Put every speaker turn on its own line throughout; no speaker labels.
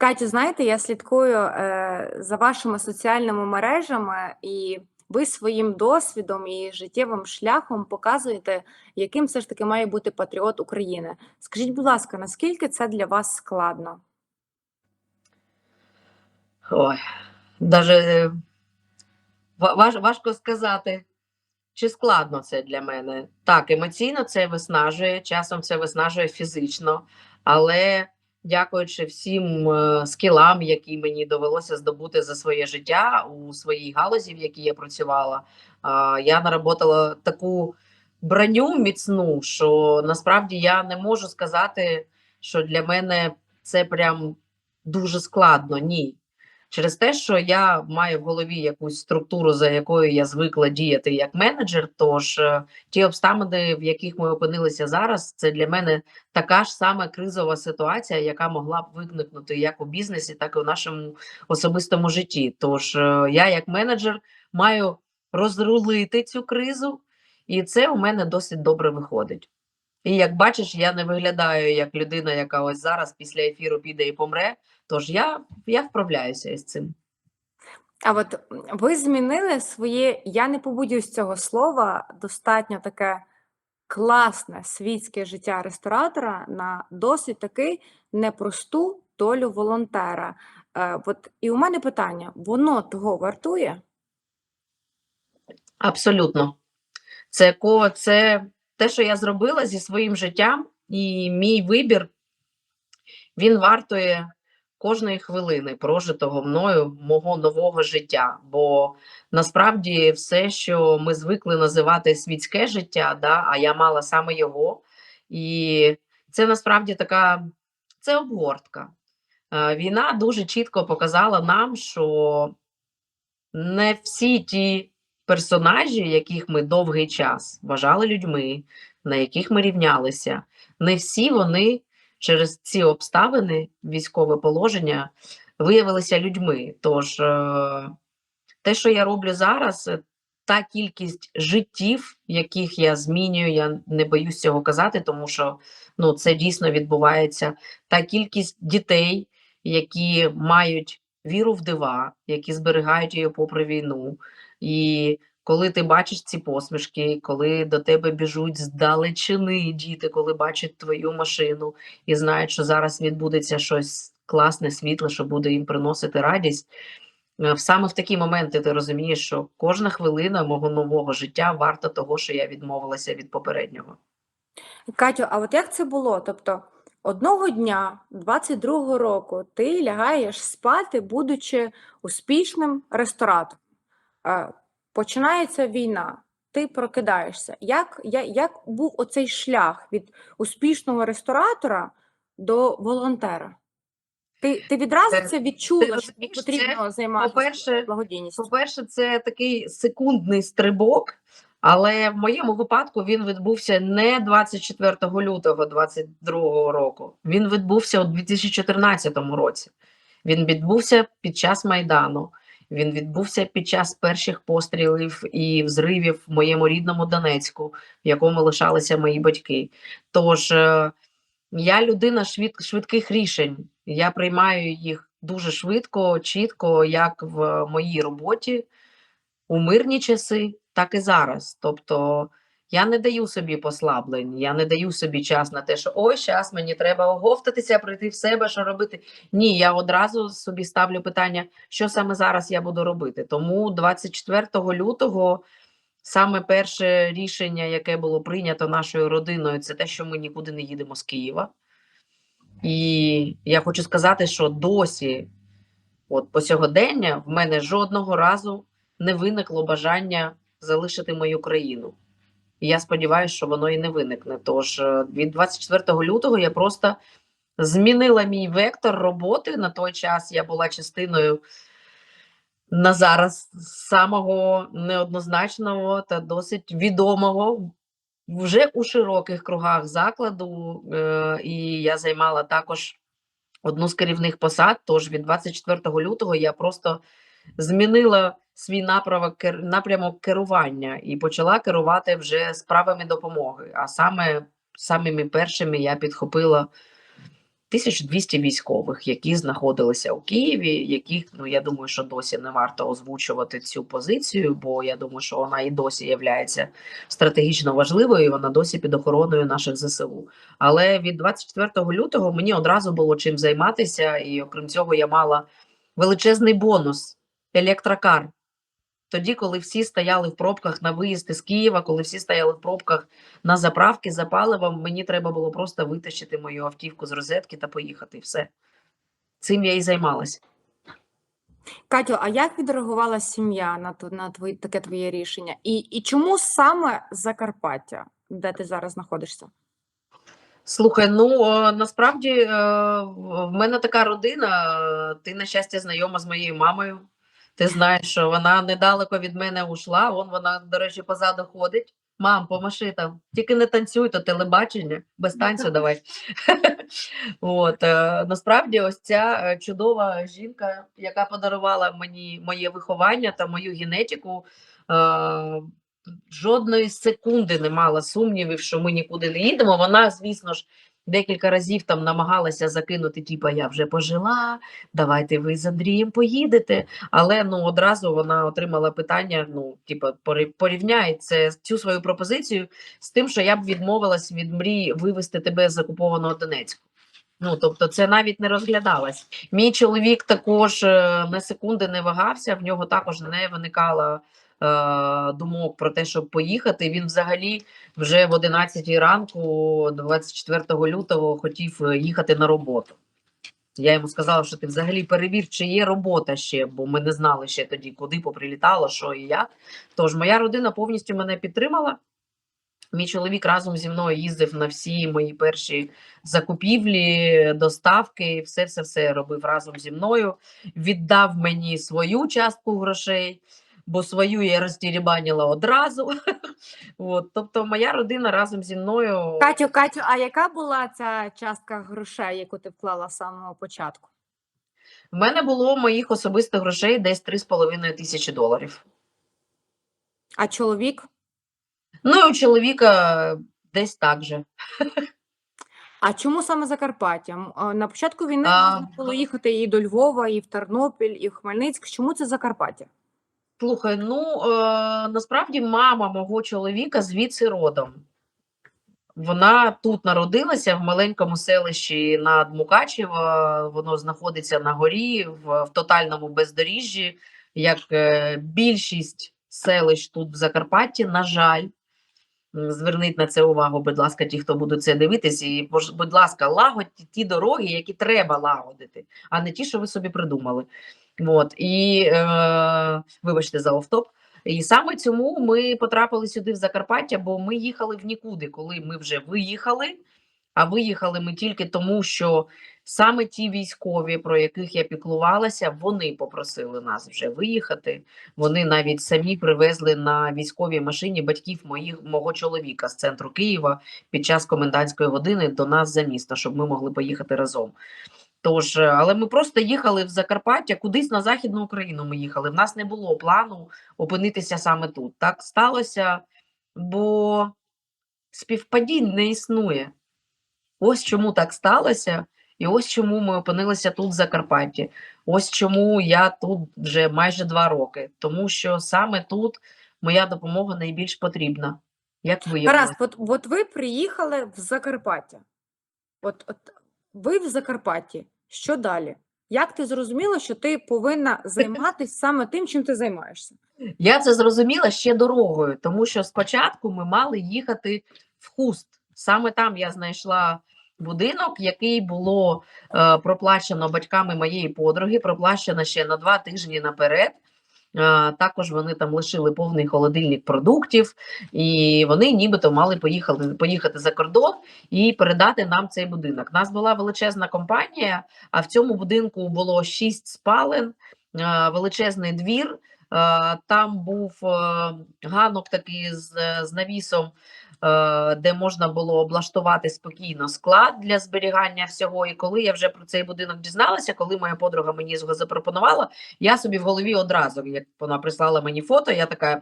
Катю, знаєте, я слідкую е, за вашими соціальними мережами, і ви своїм досвідом і життєвим шляхом показуєте, яким все ж таки має бути патріот України. Скажіть, будь ласка, наскільки це для вас складно?
Ой, даже важ, важко сказати, чи складно це для мене. Так, емоційно це виснажує, часом це виснажує фізично, але дякуючи всім е, скілам, які мені довелося здобути за своє життя у своїй галузі, в якій я працювала, я наработала таку броню міцну, що насправді я не можу сказати, що для мене це прям дуже складно. Ні. Через те, що я маю в голові якусь структуру, за якою я звикла діяти як менеджер. Тож е, ті обставини, в яких ми опинилися зараз, це для мене така ж сама кризова ситуація, яка могла б виникнути як у бізнесі, так і у нашому особистому житті. Тож е, я, як менеджер, маю розрулити цю кризу, і це у мене досить добре виходить. І як бачиш, я не виглядаю як людина, яка ось зараз після ефіру піде і помре. Тож я, я вправляюся із цим.
А от ви змінили своє, я не побудюсь цього слова, достатньо таке класне світське життя ресторатора на досить таки непросту долю волонтера. Е, от, і у мене питання: воно того вартує?
Абсолютно. Це, це те, що я зробила зі своїм життям, і мій вибір він вартує кожної хвилини прожитого мною мого нового життя. Бо насправді все, що ми звикли називати світське життя, да, а я мала саме його. І це насправді така це обгортка. Е, Війна дуже чітко показала нам, що не всі ті персонажі, яких ми довгий час вважали людьми, на яких ми рівнялися, не всі вони через ці обставини, військове положення, виявилися людьми. Тож е, те, що я роблю зараз, е, та кількість життів, яких я змінюю, я не боюсь цього казати, тому що ну, це дійсно відбувається. Та кількість дітей, які мають віру в дива, які зберігають її попри війну. І коли ти бачиш ці посмішки, коли до тебе біжуть здалечини діти, коли бачать твою машину і знають, що зараз відбудеться щось класне, світле, що буде їм приносити радість. е, Саме в такі моменти ти розумієш, що кожна хвилина мого нового життя варта того, що я відмовилася від попереднього.
Катю, а от як це було? Тобто, одного дня, 22-го року, ти лягаєш спати, будучи успішним ресторатором. Е, Починається війна, ти прокидаєшся. Як, я- як був оцей шлях від успішного ресторатора до волонтера? Ти, ти відразу
Це-
це відчула,
ти
що тобі потрібно займатися
по-перше,
благодійністю?
По-перше, це такий секундний стрибок, але в моєму випадку він відбувся не 24 лютого 2022 року. Він відбувся у 2014 році. Він відбувся під час Майдану. Він відбувся під час перших пострілів і взривів в моєму рідному Донецьку, в якому лишалися мої батьки. Тож е, я людина швид, швидких рішень. Я приймаю їх дуже швидко, чітко, як в моїй роботі у мирні часи, так і зараз. Тобто я не даю собі послаблень, я не даю собі час на те, що ой, зараз мені треба оговтатися, прийти в себе, що робити. Ні, я одразу собі ставлю питання, що саме зараз я буду робити. Тому 24 лютого. Саме перше рішення, яке було прийнято нашою родиною, це те, що ми нікуди не їдемо з Києва. І я хочу сказати, що досі, от по сьогодення, в мене жодного разу не виникло бажання залишити мою країну. І я сподіваюся, що воно і не виникне. Тож е, від 24 лютого я просто змінила мій вектор роботи. На той час я була частиною на зараз самого неоднозначного та досить відомого вже у широких кругах закладу. Е, і я займала також одну з керівних посад. Тож від 24 лютого я просто змінила свій напрямок, напрямок керування і почала керувати вже справами допомоги. А саме самими першими я підхопила 1200 військових, які знаходилися у Києві, яких ну я думаю, що досі не варто озвучувати цю позицію, бо я думаю, що вона і досі є стратегічно важливою. і Вона досі під охороною наших ЗСУ. Але від 24 лютого мені одразу було чим займатися, і окрім цього, я мала величезний бонус електрокар. Тоді, коли всі стояли в пробках на виїзд із Києва, коли всі стояли в пробках на заправки за паливом, мені треба було просто витащити мою автівку з розетки та поїхати. Все. Цим я і займалась.
Катю, а як відреагувала сім'я на, ту- на твої, таке твоє рішення? І, і чому саме Закарпаття, де ти зараз знаходишся?
Слухай, ну насправді е, в мене така родина. Ти, на щастя, знайома з моєю мамою. Ти знаєш, що вона недалеко від мене ушла. Вон вона, до речі, позаду ходить. Мам, помаши там, тільки не танцюй, то телебачення, без танцю давай. От, е, насправді, ось ця е, чудова жінка, яка подарувала мені моє виховання та мою генетику, е, жодної секунди не мала сумнівів, що ми нікуди не їдемо. Вона, звісно ж, декілька разів там намагалася закинути, типа я вже пожила, давайте ви з Андрієм поїдете. Але ну одразу вона отримала питання: ну, типа, порі- порівняй це цю свою пропозицію з тим, що я б відмовилась від мрії вивезти тебе з окупованого Донецьку. Ну, тобто, це навіть не розглядалось. Мій чоловік також е, на секунди не вагався, в нього також не виникало думок про те, щоб поїхати. Він взагалі вже в 11 ранку, 24 лютого, хотів е, їхати на роботу. Я йому сказала, що ти взагалі перевір, чи є робота ще, бо ми не знали ще тоді, куди поприлітало, що і як. Тож моя родина повністю мене підтримала. Мій чоловік разом зі мною їздив на всі мої перші закупівлі, доставки, все, все, все робив разом зі мною. Віддав мені свою частку грошей, бо свою я роздірібанила одразу. От, тобто, моя родина разом зі мною.
Катю, Катю, а яка була ця частка грошей, яку ти вклала з самого початку?
В мене було моїх особистих грошей десь 3,5 тисячі доларів.
А чоловік?
Ну і у чоловіка десь так же.
А чому саме Закарпаття? На початку війни
А,
можна було їхати і до Львова, і в Тернопіль, і в Хмельницьк. Чому це Закарпаття?
Слухай, ну е, насправді мама мого чоловіка звідси родом. Вона тут народилася в маленькому селищі над Мукачево. Воно знаходиться на горі в, в тотальному бездоріжжі, як е, більшість селищ тут в Закарпатті, на жаль. Зверніть на це увагу, будь ласка, ті, хто будуть це дивитися, і будь ласка, лагодьте ті дороги, які треба лагодити, а не ті, що ви собі придумали. От і е, вибачте за офтоп. І саме цьому ми потрапили сюди в Закарпаття, бо ми їхали в нікуди, коли ми вже виїхали. А виїхали ми тільки тому, що саме ті військові, про яких я піклувалася, вони попросили нас вже виїхати. Вони навіть самі привезли на військовій машині батьків моїх мого чоловіка з центру Києва під час комендантської години до нас за місто, щоб ми могли поїхати разом. Тож, е, але ми просто їхали в Закарпаття, кудись на Західну Україну ми їхали. В нас не було плану опинитися саме тут. Так сталося, бо співпадінь не існує. Ось чому так сталося, і ось чому ми опинилися тут в Закарпатті. Ось чому я тут вже майже два роки. Тому що саме тут моя допомога найбільш потрібна. Як виявилося.
Гаразд, от, от ви приїхали в Закарпаття. От, от ви в Закарпатті. Що далі? Як ти зрозуміла, що ти повинна займатися саме тим, чим ти займаєшся?
Я це зрозуміла ще дорогою, тому що спочатку ми мали їхати в хуст. Саме там я знайшла будинок, який було е, проплачено батьками моєї подруги, проплачено ще на два тижні наперед. Також вони там лишили повний холодильник продуктів, і вони нібито мали поїхати, поїхати за кордон і передати нам цей будинок. У нас була величезна компанія, а в цьому будинку було шість спален, величезний двір. Там був е, ганок такий з, з навісом де можна було облаштувати спокійно склад для зберігання всього. І коли я вже про цей будинок дізналася, коли моя подруга мені його запропонувала, я собі в голові одразу, як вона прислала мені фото, я така: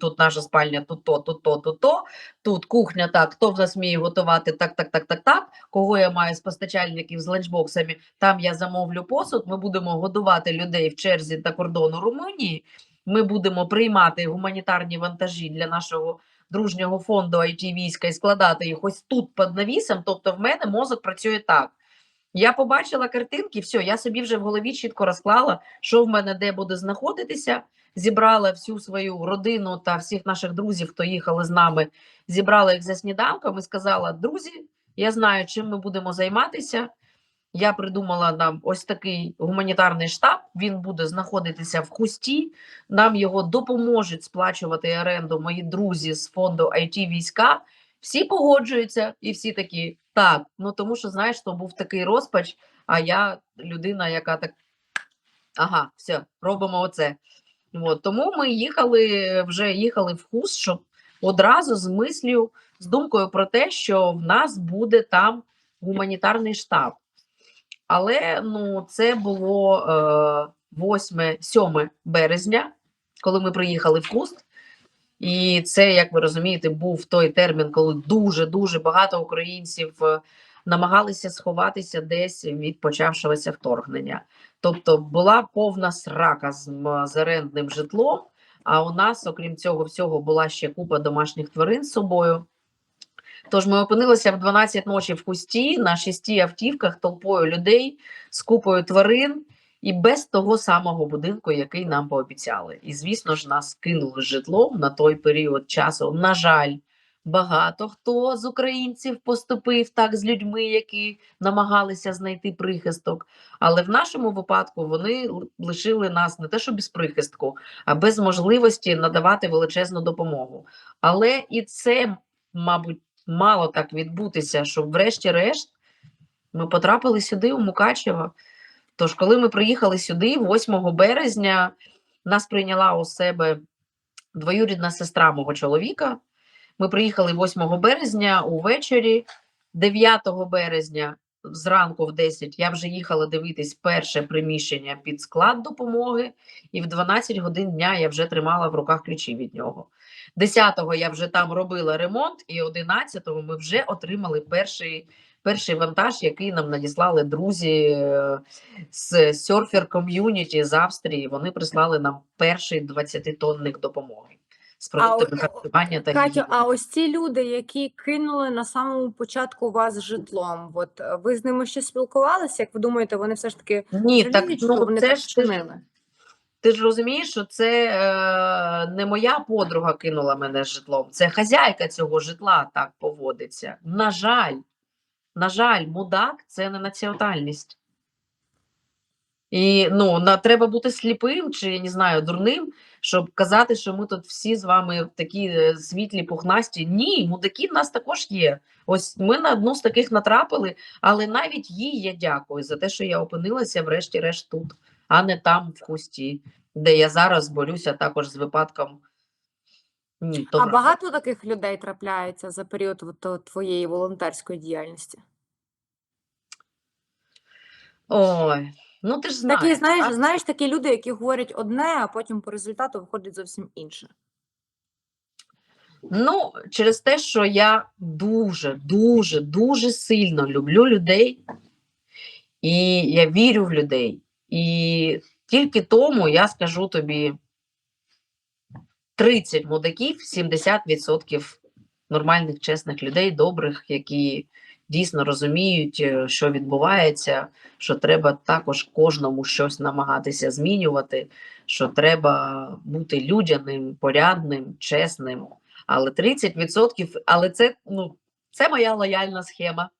тут наша спальня, тут то, тут то, тут то, тут кухня, так, хто в нас вміє готувати, так, так, так, так, так. Кого я маю з постачальників з ланчбоксами, там я замовлю посуд. Ми будемо годувати людей в черзі та кордону Румунії. Ми будемо приймати гуманітарні вантажі для нашого дружнього фонду IT війська і складати їх ось тут під навісом. Тобто, в мене мозок працює так. Я побачила картинки, все, я собі вже в голові чітко розклала, що в мене де буде знаходитися. Зібрала всю свою родину та всіх наших друзів, хто їхали з нами, зібрала їх за сніданком і сказала: друзі, я знаю, чим ми будемо займатися. Я придумала нам ось такий гуманітарний штаб. Він буде знаходитися в хусті. Нам його допоможуть сплачувати оренду мої друзі з фонду IT війська. Всі погоджуються, і всі такі так. Ну тому що знаєш, то був такий розпач. А я людина, яка так ага, все, робимо оце. От, тому ми їхали вже їхали в хуст, щоб одразу з мислю, з думкою про те, що в нас буде там гуманітарний штаб. Але ну, це було е, 8-7 березня, коли ми приїхали в Хуст. І це, як ви розумієте, був той термін, коли дуже-дуже багато українців е, намагалися сховатися десь від почавшогося вторгнення. Тобто була повна срака з, з орендним житлом. А у нас, окрім цього всього, була ще купа домашніх тварин з собою. Тож ми опинилися в 12 ночі в кусті на шести автівках толпою людей з купою тварин і без того самого будинку, який нам пообіцяли. І, звісно ж, нас кинули житлом на той період часу. На жаль, багато хто з українців поступив так з людьми, які намагалися знайти прихисток. Але в нашому випадку вони лишили нас не те, що без прихистку, а без можливості надавати величезну допомогу. Але і це, мабуть, мало так відбутися, щоб врешті-решт ми потрапили сюди, у Мукачево. Тож, коли ми приїхали сюди, 8 березня, нас прийняла у себе двоюрідна сестра мого чоловіка. Ми приїхали 8 березня увечері, 9 березня зранку в 10 я вже їхала дивитись перше приміщення під склад допомоги, і в 12 годин дня я вже тримала в руках ключі від нього. 10-го я вже там робила ремонт, і 11-го ми вже отримали перший, перший вантаж, який нам надіслали друзі е, з серфер ком'юніті з Австрії. Вони прислали нам перший 20-тонник допомоги з продуктами харчування та
Катю, а ось ці люди, які кинули на самому початку вас житлом, от е, ви з ними ще спілкувалися? Як ви думаєте, вони все ж таки
Ні, так ну
вони
це
так
ж ти ж
вчинили?
Ти ж розумієш, що це е, не моя подруга кинула мене житлом, це хазяйка цього житла так поводиться. На жаль, на жаль, мудак це не національність. І ну, на, треба бути сліпим чи я не знаю, дурним, щоб казати, що ми тут всі з вами такі е, світлі, пухнасті. Ні, мудаки в нас також є. Ось ми на одну з таких натрапили, але навіть їй я дякую за те, що я опинилася врешті-решт тут, а не там в хусті, де я зараз борюся також з випадком. Ні,
А багато таких людей трапляється за період твоєї волонтерської діяльності?
Ой, ну ти ж знаєш.
Такі, знаєш,
так?
знаєш, такі люди, які говорять одне, а потім по результату виходить зовсім інше.
Ну, через те, що я дуже, дуже, дуже сильно люблю людей, і я вірю в людей. І тільки тому я скажу тобі 30 мудаків, 70% нормальних, чесних людей, добрих, які дійсно розуміють, е, що відбувається, що треба також кожному щось намагатися змінювати, що треба бути людяним, порядним, чесним. Але 30%, але це, ну, це моя лояльна схема.